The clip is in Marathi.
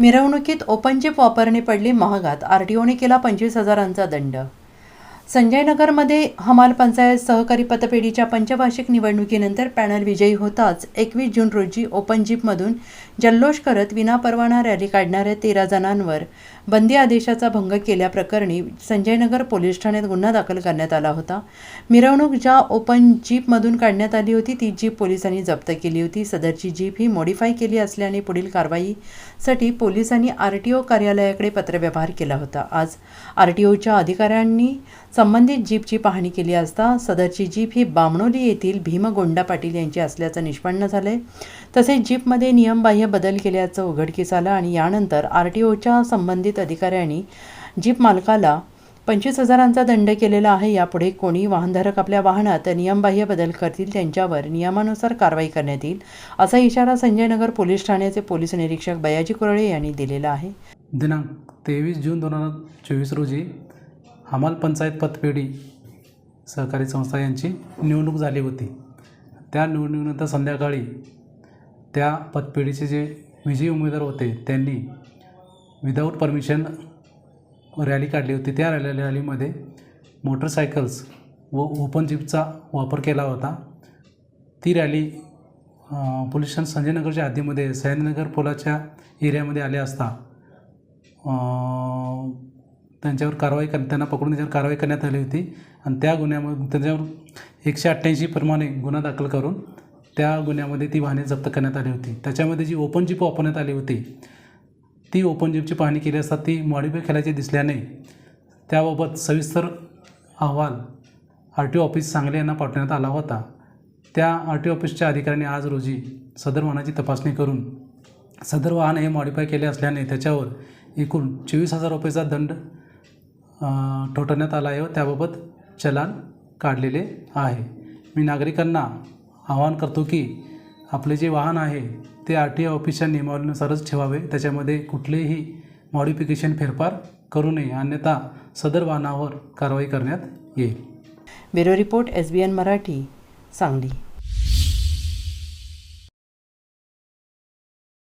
मिरवणुकीत ओपन जिप वापरणे पडली महागात. आरटीओने केला पंचवीस हजारांचा दंड संजयनगरमध्ये हमाल पंचायत सहकारी पतपेढीच्या पंचवार्षिक निवडणुकीनंतर पॅनल विजयी होताच एकवीस जून रोजी ओपन जीपमधून जल्लोष करत विनापरवाना रॅली काढणाऱ्या तेरा जणांवर बंदी आदेशाचा भंग केल्याप्रकरणी संजयनगर पोलीस ठाण्यात गुन्हा दाखल करण्यात आला होता. मिरवणूक ज्या ओपन जीपमधून काढण्यात आली होती ती जीप पोलिसांनी जप्त केली होती. सदरची जीप ही मॉडिफाय केली असल्याने पुढील कारवाईसाठी पोलिसांनी आर टी ओ कार्यालयाकडे पत्रव्यवहार केला होता. आज आर टी ओच्या अधिकाऱ्यांनी संबंधित जीपची पाहणी केली असता सदरची जीप ही बामणोली येथील भीमगोंडा पाटील यांची असल्याचं निष्पन्न झालं आहे तसेच जीपमध्ये नियमबाह्य बदल केल्याचं उघडकीस आलं आणि यानंतर आर टी ओच्या संबंधित अधिकाऱ्यांनी जीप मालकाला पंचवीस हजारांचा दंड केलेला आहे. यापुढे कोणी वाहनधारक आपल्या वाहनात नियमबाह्य बदल करतील त्यांच्यावर नियमानुसार कारवाई करण्यात येईल असा इशारा संजयनगर पोलीस ठाण्याचे पोलीस निरीक्षक बयाजी कुरळे यांनी दिलेला आहे. दिनांक तेवीस जून दोन हजार चोवीस रोजी हमाल पंचायत पतपेढी सहकारी संस्था यांची निवडणूक झाली होती. त्या निवडणुकीनंतर संध्याकाळी त्या पतपेढीचे जे विजयी उमेदवार होते त्यांनी विदाऊट परमिशन रॅली काढली होती. त्या रॅली रॅलीमध्ये मोटरसायकल्स व ओपन जीपचा वापर केला होता. ती रॅली अं, पोलीस स्टेशन संजयनगरच्या हद्दीमध्ये सह्याद्रीनगर पुलाच्या एरियामध्ये आले असता त्यांच्यावर कारवाई कर त्यांना पकडून त्याच्यावर कारवाई करण्यात आली होती. आणि त्या गुन्ह्यामध्ये त्यांच्यावर एकशे अठ्ठ्याऐंशी प्रमाणे गुन्हा दाखल करून त्या गुन्ह्यामध्ये ती वाहने जप्त करण्यात आली होती. त्याच्यामध्ये जी ओपन जीप वापरण्यात आली होती ती ओपन जीपची पाहणी केली असता ती मॉडिफाय केल्याची दिसल्याने त्याबाबत सविस्तर अहवाल R T O office Sangli यांना पाठवण्यात आला होता. त्या आर टी ओ ऑफिसच्या अधिकाऱ्यांनी आज रोजी सदर वाहनाची तपासणी करून सदर वाहन हे मॉडिफाय केले असल्याने त्याच्यावर एकूण चोवीस हजार रुपयेचा दंड ठोठवण्यात आला आहे व त्याबाबत चलान काढलेले आहे. मी नागरिकांना आवाहन करतो की आपले जे वाहन आहे ते आर टी ओ ऑफिसच्या नियमावलीनुसारच ठेवावे. त्याच्यामध्ये कुठलेही मॉडिफिकेशन फेरफार करू नये. अन्यथा सदर वाहनावर कारवाई करण्यात येईल. Bureau report S B N Marathi Sangli.